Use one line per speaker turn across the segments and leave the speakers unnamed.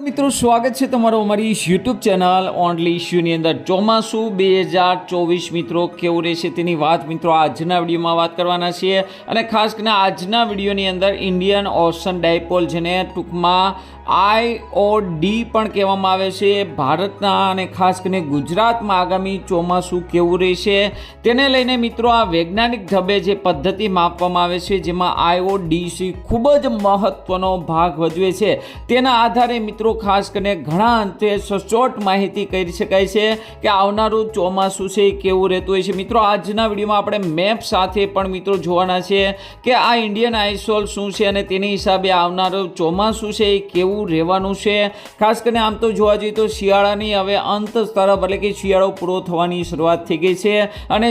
મિત્રો, સ્વાગત છે તમારું અમારી યુટ્યુબ ચેનલ ઓનલી ઇશ્યુની અંદર. ચોમાસું બે હજાર ચોવીસ મિત્રો, કેવું રહેશે તેની વાત મિત્રો આજના વિડીયોમાં વાત કરવાના છીએ. અને ખાસ કરીને આજના વિડીયોની અંદર ઇન્ડિયન ઓશન ડાયપોલ જેને ટૂંકમાં આઈઓડી પણ કહેવામાં આવે છે. ભારતના અને ખાસ કરીને ગુજરાતમાં આગામી ચોમાસું કેવું રહેશે તેને લઈને મિત્રો આ વૈજ્ઞાનિક ઢબે જે પદ્ધતિ માપવામાં આવે છે, જેમાં આઈઓડીસી ખૂબ જ મહત્ત્વનો ભાગ ભજવે છે. તેના આધારે મિત્રો ખાસ કરીને ઘણા અંતે સચોટ માહિતી કરી શકાય છે કે આવનારું ચોમાસું છે એ કેવું રહેતું હોય છે. મિત્રો, આજના વિડીયોમાં આપણે મેપ સાથે પણ મિત્રો જોવાના છે કે આ ઇન્ડિયન આઈસોલ શું છે અને તેની હિસાબે આવનારું ચોમાસું છે એ કેવું રહેવાનું છે. ખાસ કરીને આમ તો જોવા જઈએ તો શિયાળાની હવે અંત તરફ એટલે કે શિયાળો પૂરો થવાની શરૂઆત થઈ ગઈ છે અને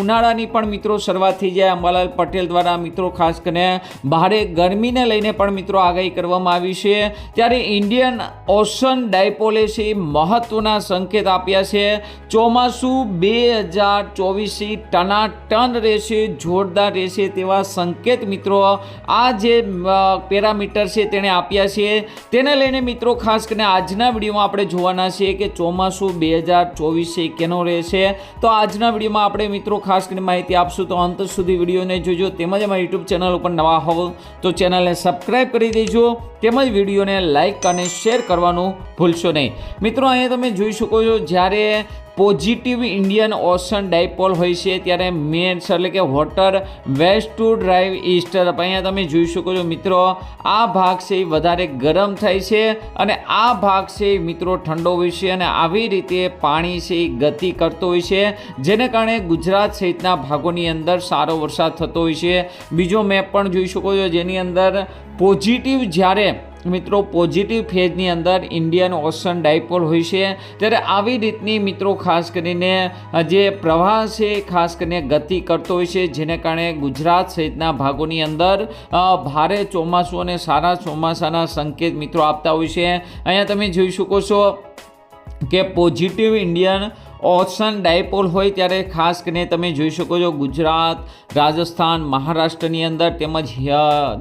ઉનાળાની પણ મિત્રો શરૂઆત થઈ જાય. અંબાલાલ પટેલ દ્વારા મિત્રો, ખાસ કરીને ભારે ગરમીને લઈને પણ મિત્રો આગાહી કરવામાં આવી છે. ત્યારે ઇન્ડિયન ઓશન ડાયપોલેસે મહત્વના સંકેત આપ્યા છે. ચોમાસું બે હજાર ચોવીસથી ટનાટન રહેશે, જોરદાર રહેશે તેવા સંકેત મિત્રો આ જે પેરામીટર છે તેણે આપ્યા છે. તેને લઈને મિત્રો ખાસ કરીને આજના વિડીયોમાં આપણે જોવાના છીએ કે ચોમાસું બે હજાર ચોવીસે કેનો રહેશે. તો આજના વિડીયોમાં આપણે મિત્રો ખાસ કરીને માહિતી આપશું. તો અંત સુધી વિડીયોને જોજો. તેમજ અમારી યુટ્યુબ ચેનલ ઉપર નવા હોવ તો ચેનલને સબસ્ક્રાઈબ કરી દેજો. તેમજ વિડીયોને લાઇક અને શેર કરવાનું ભૂલશો નહીં. મિત્રો, અહીંયા તમે જોઈ શકો છો, જ્યારે પોઝિટિવ ઇન્ડિયન ઓશન ડાયપોલ હોય છે, ત્યારે મેન્સ એટલે કે water west to drive east. તરફ અહીંયા તમે જોઈ શકો છો, મિત્રો, આ ભાગ છે એ વધારે ગરમ થાય છે અને આ ભાગ છે એ, મિત્રો, ઠંડો હોય છે અને આવી રીતે પાણી છે એ ગતિ કરતો હોય છે, જેને કારણે ગુજરાત સહિતના ભાગોની અંદર સારો વરસાદ થતો હોય છે. બીજો મેપ પણ જોઈ શકો છો, જેની અંદર પોઝિટિવ જ્યારે મિત્રો પોઝિટિવ ફેઝની અંદર ઇન્ડિયન ઓશન ડાયપોલ હોય છે. ત્યારે આવી રીતની મિત્રો, ખાસ કરીને જે પ્રવાહ છે, ખાસ કરીને ગતિ કરતો હોય છે, જેને કારણે ગુજરાત સહિતના ભાગોની અંદર ભારે ચોમાસું અને સારા ચોમાસાના સંકેત મિત્રો આપતા હોય છે. અહીંયા તમે જોઈ શકો છો કે પોઝિટિવ ઇન્ડિયન ઓશન ડાયપોલ હોય ત્યારે ખાસ કરીને તમે જોઈ શકો છો ગુજરાત, રાજસ્થાન, મહારાષ્ટ્રની અંદર તેમજ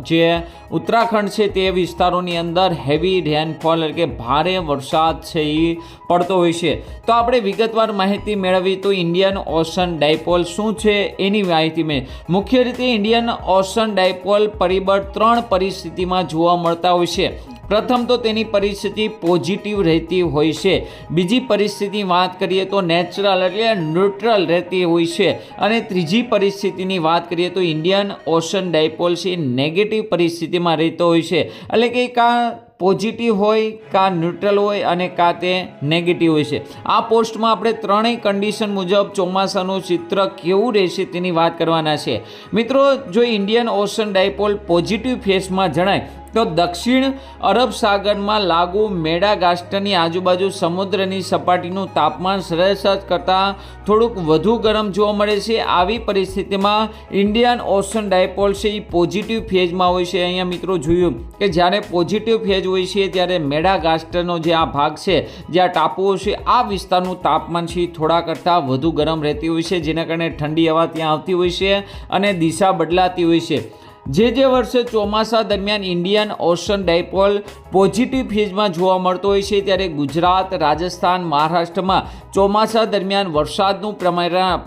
જે ઉત્તરાખંડ છે તે વિસ્તારોની અંદર હેવી રેનફોલ એટલે કે ભારે વરસાદ છે એ પડતો હોય છે. તો આપણે વિગતવાર માહિતી મેળવી તો ઇન્ડિયન ઓશન ડાયપોલ શું છે એની માહિતી મેં. મુખ્ય રીતે ઇન્ડિયન ઓશન ડાયપોલ પરિબળ ત્રણ પરિસ્થિતિમાં જોવા મળતા હોય છે. પ્રથમ તો તેની પરિસ્થિતિ પોઝિટિવ રહેતી હોય છે. બીજી પરિસ્થિતિ વાત કરીએ તો નેચરલ એટલે ન્યુટ્રલ રહેતી હોય છે. અને ત્રીજી પરિસ્થિતિની વાત કરીએ તો ઇન્ડિયન ઓશન ડાયપોલ છે નેગેટિવ પરિસ્થિતિમાં રહેતો હોય છે. એટલે કે કાં પોઝિટિવ હોય, કાં ન્યુટ્રલ હોય અને કાં તે નેગેટિવ હોય છે. આ પોસ્ટમાં આપણે ત્રણેય કન્ડિશન મુજબ ચોમાસાનું ચિત્ર કેવું રહેશે તેની વાત કરવાના છે. મિત્રો, જો ઇન્ડિયન ઓશન ડાયપોલ પોઝિટિવ ફેસમાં જણાય તો દક્ષિણ અરબ સાગરમાં લાગુ મેડાગાસ્ટરની આજુબાજુ સમુદ્રની સપાટીનું તાપમાન સરેરાશ કરતાં થોડુંક વધુ ગરમ જોવા મળે છે. આવી પરિસ્થિતિમાં ઇન્ડિયન ઓશન ડાયપોલ છે એ પોઝિટિવ ફેઝમાં હોય છે. અહીંયા મિત્રો જોયું કે જ્યારે પોઝિટિવ ફેઝ હોય છે ત્યારે મેડાગાસ્ટરનો જે આ ભાગ છે, જે આ ટાપુઓ છે, આ વિસ્તારનું તાપમાન છે થોડા કરતાં વધુ ગરમ રહેતી હોય છે, જેના કારણે ઠંડી હવા ત્યાં આવતી હોય છે અને દિશા બદલાતી હોય છે. જે જે વર્ષે ચોમાસા દરમિયાન ઇન્ડિયન ઓશન ડાયપોલ પોઝિટિવ ફેઝમાં જોવા મળતો હોય છે, ત્યારે ગુજરાત, રાજસ્થાન, મહારાષ્ટ્રમાં ચોમાસા દરમિયાન વરસાદનું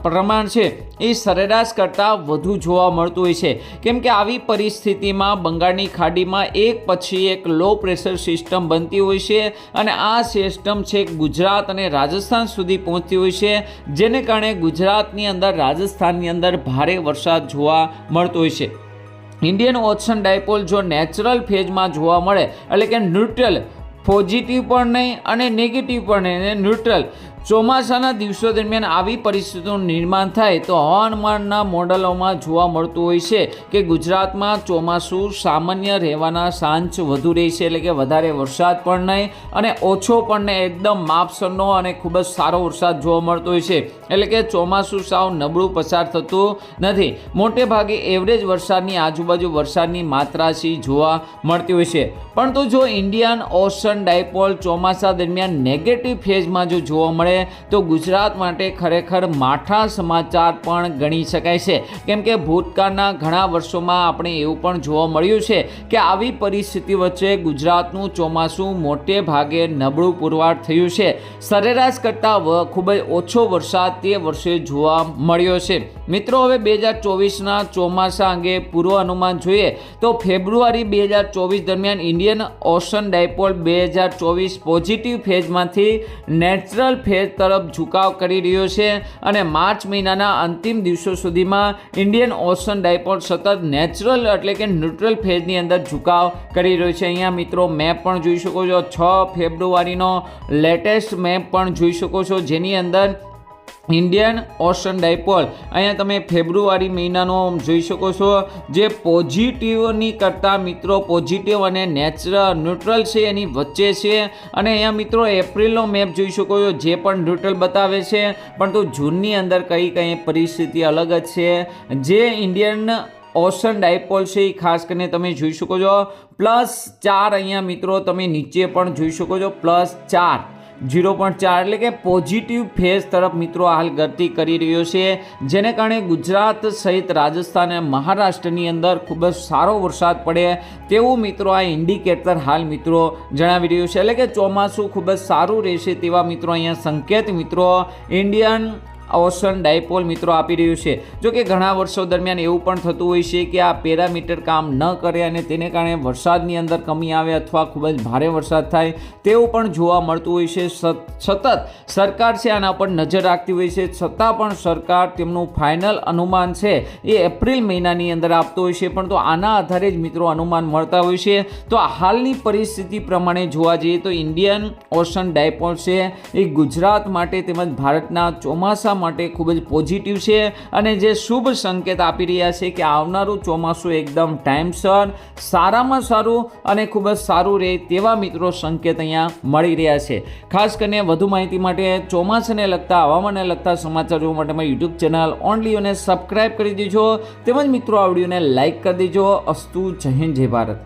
પ્રમાણ છે એ સરેરાશ કરતાં વધુ જોવા મળતું હોય છે. કેમ કે આવી પરિસ્થિતિમાં બંગાળની ખાડીમાં એક પછી એક લો પ્રેશર સિસ્ટમ બનતી હોય છે અને આ સિસ્ટમ છે ગુજરાત અને રાજસ્થાન સુધી પહોંચતી હોય છે, જેને કારણે ગુજરાતની અંદર, રાજસ્થાનની અંદર ભારે વરસાદ જોવા મળતો હોય છે. ઇન્ડિયન ઓશન ડાયપોલ જો નેચરલ ફેઝમાં જોવા મળે, એટલે કે ન્યુટ્રલ પોઝિટિવ પણ નહીં અને નેગેટિવ પણ નહીં અને ન્યુટ્રલ ચોમાસાના દિવસો દરમિયાન આવી પરિસ્થિતિનું નિર્માણ થાય તો હવામાનના મોડલોમાં જોવા મળતું હોય છે કે ગુજરાતમાં ચોમાસું સામાન્ય રહેવાના સાંજ વધુ રહેશે એટલે કે વધારે વરસાદ પણ નહીં અને ઓછો પણ નહીં, એકદમ માપસરનો અને ખૂબ જ સારો વરસાદ જોવા મળતો હોય છે. એટલે કે ચોમાસું સાવ નબળું પસાર થતું નથી. મોટે ભાગે એવરેજ વરસાદની આજુબાજુ વરસાદની માત્રા સી જોવા મળતી હોય છે. પરંતુ જો ઇન્ડિયન ઓશન ડાયપોલ ચોમાસા દરમિયાન નેગેટિવ ફેઝમાં જો જોવા મળે મળે તો ગુજરાત માટે ખરેખર માઠા સમાચાર પણ ગણી શકાય છે. કેમ કે ભૂતકાળના ઘણા વર્ષોમાં આપણે એવું પણ જોવા મળ્યું છે કે આવી પરિસ્થિતિ વચ્ચે ગુજરાતનું ચોમાસું મોટે ભાગે નબળું પુરવાર થયું છે. સરેરાશ કરતાં ખૂબ જ ઓછો વરસાદ તે વર્ષે જોવા મળ્યો છે. મિત્રો, હવે બે હજાર ચોવીસના ચોમાસા અંગે પૂર્વ અનુમાન જોઈએ તો ફેબ્રુઆરી બે હજાર ચોવીસ દરમિયાન ઇન્ડિયન ઓશન ડાયપોલ બે હજાર ચોવીસ પોઝિટિવ ફેઝમાંથી નેચરલ ફેઝ તરફ ઝુકાવ કરી રહ્યો છે અને માર્ચ મહિનાના અંતિમ દિવસો સુધીમાં ઇન્ડિયન ઓશન ડાયપોલ સતત નેચરલ એટલે કે ન્યુટ્રલ ફેઝની અંદર ઝુકાવ કરી રહ્યો છે. અહીંયા મિત્રો મેપ પણ જોઈ શકો છો. છ ફેબ્રુઆરીનો લેટેસ્ટ મેપ પણ જોઈ શકો છો. જેની અંદર ઇન્ડિયન ઓશન ડાયપોલ. અહીંયા તમે ફેબ્રુઆરી મહિનાનો જોઈ શકો છો, જે પોઝિટિવની કરતાં મિત્રો પોઝિટિવ અને નેચરલ ન્યુટ્રલ છે એની વચ્ચે છે. અને અહીંયા મિત્રો એપ્રિલનો મેપ જોઈ શકો છો, જે પણ ન્યુટ્રલ બતાવે છે. પરંતુ જૂનની અંદર કઈ કઈ પરિસ્થિતિ અલગ જ છે. જે ઇન્ડિયન ઓશન ડાયપોલ છે એ ખાસ કરીને તમે જોઈ શકો છો. પ્લસ ચાર અહીંયા મિત્રો તમે નીચે પણ જોઈ શકો છો, પ્લસ ચાર. ઝીરો પોઈન્ટ ચાર એટલે કે પોઝિટિવ ફેઝ તરફ મિત્રો હાલ ગતિ કરી રહ્યો છે. જેને કારણે ગુજરાત સહિત રાજસ્થાન અને મહારાષ્ટ્રની અંદર ખૂબ જ સારો વરસાદ પડે. તેવું મિત્રો આ ઇન્ડિકેટર હાલ મિત્રો જણાવી રહ્યું છે. એટલે કે ચોમાસું ખૂબ જ સારું રહેશે તેવા મિત્રો અહીંયા સંકેત મિત્રો. ઇન્ડિયન ઓશન ડાયપોલ મિત્રો આપી રહ્યું છે. જો કે ઘણા વર્ષો દરમિયાન એવું પણ થતું હોય છે કે આ પેરામીટર કામ ન કરે અને તેને કારણે વરસાદની અંદર કમી આવે અથવા ખૂબ જ ભારે વરસાદ થાય તેવું પણ જોવા મળતું હોય છે. સત- સતત સરકાર છે આના પર નજર રાખતી હોય છે. છતાં પણ સરકાર તેમનું ફાઇનલ અનુમાન છે એ એપ્રિલ મહિનાની અંદર આપતો હોય છે. પણ તો આના આધારે જ મિત્રો અનુમાન મળતા હોય છે. તો હાલની પરિસ્થિતિ પ્રમાણે જોવા જઈએ તો ઇન્ડિયન ઓશન ડાયપોલ છે એ ગુજરાત માટે તેમજ ભારતના ચોમાસા માટે ખૂબ જ પોઝિટિવ છે અને જે શુભ સંકેત આપી રહ્યા છે કે આવનારું ચોમાસું એકદમ ટાઈમસર, સારામાં સારું અને ખૂબ જ સારું રહે તેવા મિત્રો સંકેત અહીંયા મળી રહ્યા છે. ખાસ કરીને વધુ માહિતી માટે ચોમાસાને લગતા, હવામાનને લગતા સમાચાર જોવા માટે મારી યુટ્યુબ ચેનલ ઓનલી અને સબસ્ક્રાઇબ કરી દેજો. તેમજ મિત્રો આ વિડીયોને લાઇક કરી દેજો. અસ્તુ જય હિન્દ, જય ભારત.